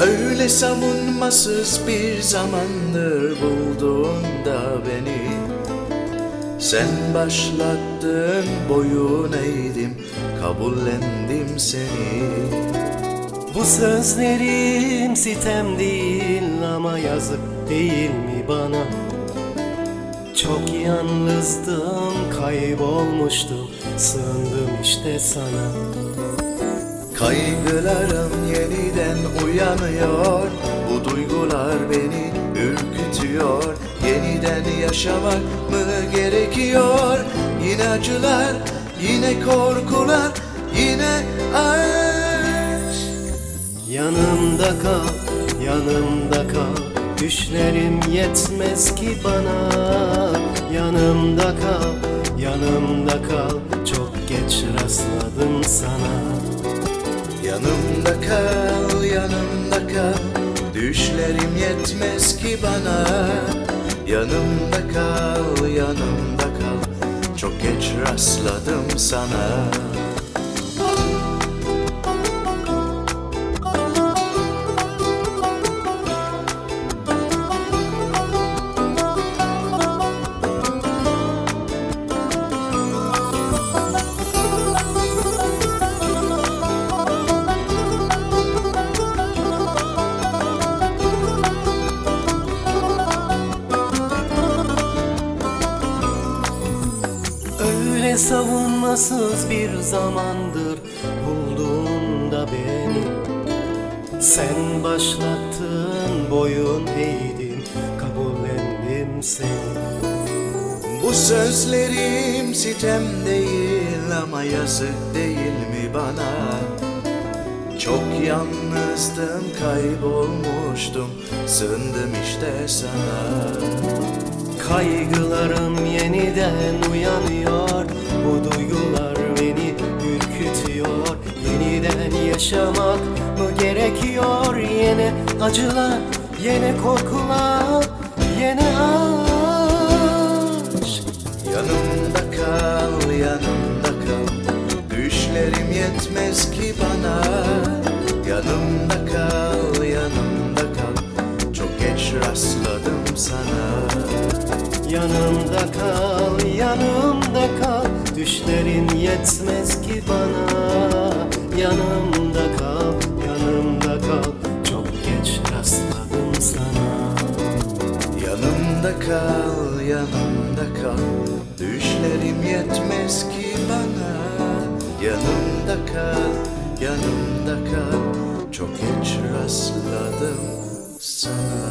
Öyle savunmasız bir zamandır bulduğunda beni Sen başlattın boyun eğdim kabullendim seni Bu sözlerim sitem değil ama yazık değil mi bana? Çok yalnızdım, kaybolmuştum, sığındım işte sana. Kaygılarım yeniden uyanıyor. Bu duygular beni ürkütüyor. Yeniden yaşamak mı gerekiyor? Yine acılar, yine korkular Yine aşk. Yanımda kal, yanımda kal, düşlerim yetmez ki bana. Yanımda kal, yanımda kal, çok geç rastladım sana. Yanımda kal, yanımda kal. Düşlerim yetmez ki bana. Yanımda kal, yanımda kal. Çok geç rastladım sana Savunmasız bir zamandır bulduğunda beni. Sen başlattın boyun eğdim kabullendim seni. Bu sözlerim sitem değil ama yazık değil mi bana? Çok yalnızdım kaybolmuştum sığındım işte sana. Kaygılarım yeniden uyanıyor yaşamak mı gerekiyor? Yine acılar, yine korkular Yine aşk. Yanımda kal, yanımda kal. Düşlerim yetmez ki bana. Yanımda kal, yanımda kal. Çok geç rastladım sana. Yanımda kal, yanımda kal. Düşlerin yetmez ki bana. Yanımda Yanımda kal, yanımda kal. Düşlerim yetmez ki bana. Yanımda kal, yanımda kal. Çok geç rastladım sana